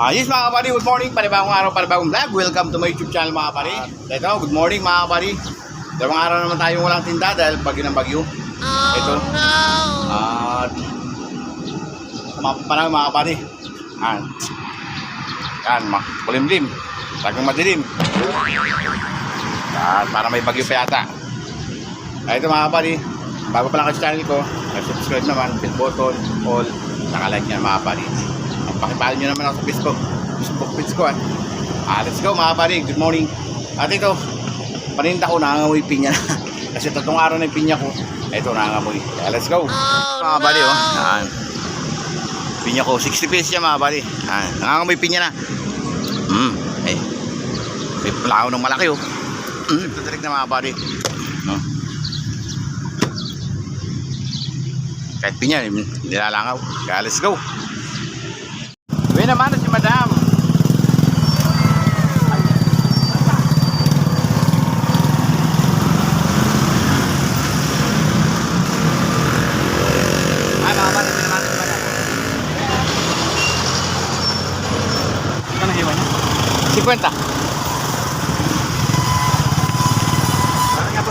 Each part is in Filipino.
Ayos mga kapari, good morning, panibagong araw, panibagong vlog. Welcome to my YouTube channel mga kapari. Ito, good morning mga kapari. Dalawang araw naman tayong walang tinda dahil bagyo ng bagyo. Ito. At kumapapanaw mga kapari. Yan. Yan, ma- kulimlim. Tagang madilim. Yan, para may bagyo pa yata. Ay, ito mga kapari. Bago pa lang sa channel ko, subscribe naman, bell button, all, nakalike nyo mga kapari. Pakipalo nyo naman ako sa Facebook. Facebook page ko ah. Ah, let's go mga kapari. Good morning. At ito, paninda ko nangangamoy pinya na. Kasi tatlong araw na yung pinya ko. Ito nangangamoy. Kaya let's go. mga kapari oh. Yan. Pinya ko, 60 pesos yan mga kapari. Yan. Nangangamoy pinya na. Hmm. Eh. May plao ng malaki oh. Hmm. Ito direct na mga kapari. No? Kahit pinya, nilalangaw. Kaya let's go. Uwi naman na si madam. Ay, mga kapatid, uwi naman na si madam. Ito na hiwa niya. 50. Parang nga po.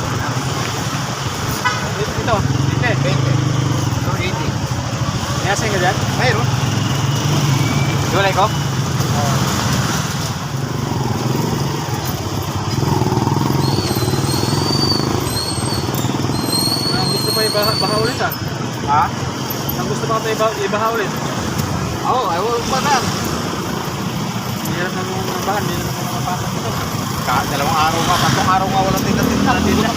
Ito, ito. 20. 280. May asing ka dyan? Mayroon. Gulay ko? Ah, gusto pa ibaha, baha ulit ah. Ha? Ang gusto pa ito ibaha, ibaha ulit. Oo, ay wala pa na. Hirap na mga mga bahan, hindi na mga mapasok ito. Ka dalawang araw nga, tatlong araw nga walang tinda-tinda. Tinda.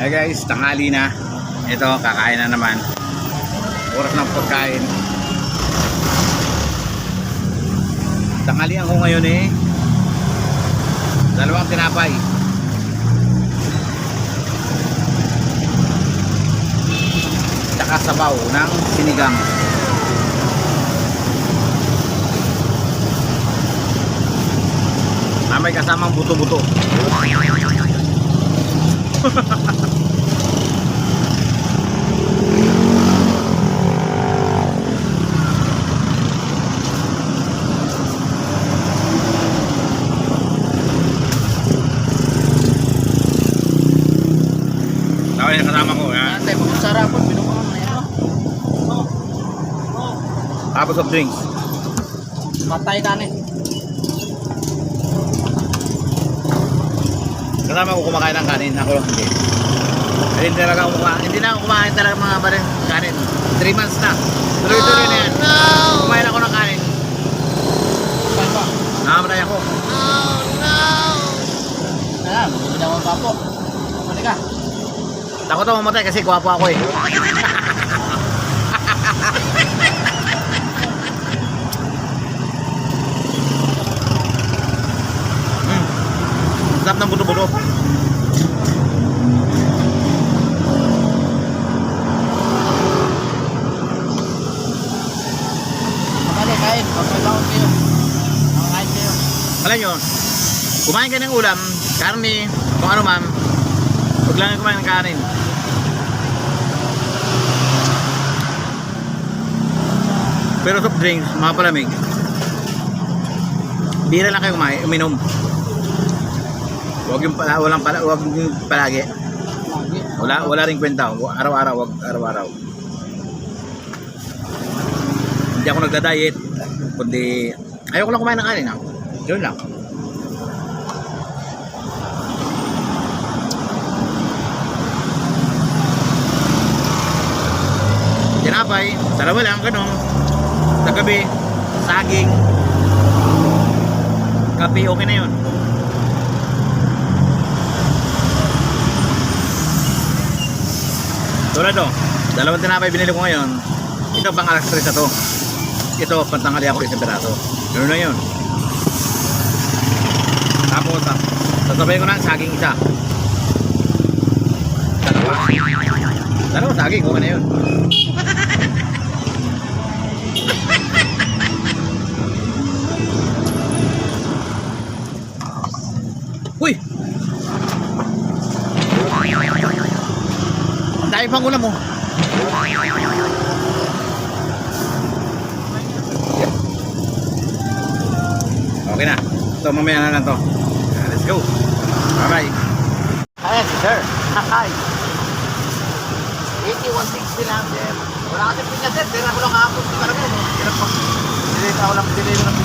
Hey guys, tanghali na. Ito, kakain na naman. Oras ng pagkain. Tanghalian ko ngayon eh. Dalawang tinapay. Tsaka sabaw ng sinigang. Na may kasamang buto-buto. Tawag yung kasama ko. Ha? Ate, kung sarapon, binukuhan na yan. Tapos of drinks. Matay ka ni. Kasama ko kumakain ng kanin. Ako lang hindi. Hindi talaga ako kumakain. Hindi na ako kumain talaga mga barin kanin. 3 months na. Tuloy-tuloy na yan. Kumain ako ng kanin. Saan ba? Nakamatay ako. Ayan, bumili ako ng papo. Mali ka. Takot ako mamatay kasi gwapo ako eh. mm. Ang Sarap ng buto-buto. Mali, kain. Pagkabawon kayo. Makakain kayo. Alam nyo, kumain ka ng ulam, karne, kung ano man, huwag lang kumain ng kanin. Pero soft drinks, mga palamig, bira lang kayo kumain, uminom. Huwag yung pala, walang pala, huwag yung palagi. Lagi. Wala, wala rin kwenta. Araw-araw, wag araw-araw. Hindi ako nagda-diet, kundi ayoko lang kumain ng kanin. ah. Yun lang. Tinapay, dalawa lang, ganun. Sa gabi, saging, kape, okay na yun. Tulad to, dalawang tinapay binili ko ngayon. Ito pang alas 3 na to. Ito, pantangali ako isang piraso. Ganun na yun. Tapos, ah, sasabayin ko na saging isa. Dalawa. Dalawa saging, okay na yun. Uy! Ang dami pang ulam mo. Okay na. Ito, mamaya na lang to. Let's go. Bye-bye. Ayan, si sir. Hi. 8160 lang. Wala kasi pinya, sir. Tira ko lang kahapon. Di ba naman? Tira ko. Delay ako lang. Delay ko lang.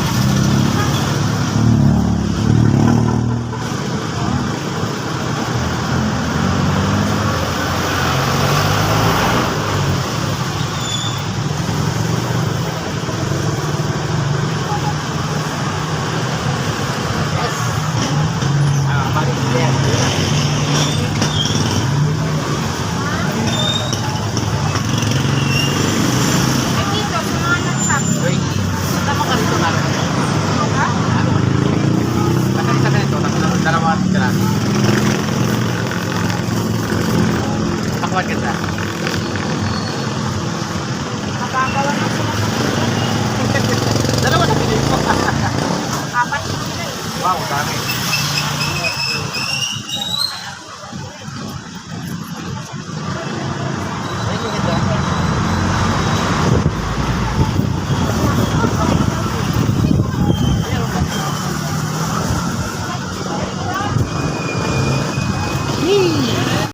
Yes. Ah, balik clear. Ay, dito, sa mga nag-shop. Uy, tama ka rito na. Ha? Ano ka dito? Nakalita ka nito. Nakala- Dalawa at sila. Pakuan ka sa. Magagawa na sila sa Dalawa na pinili ko.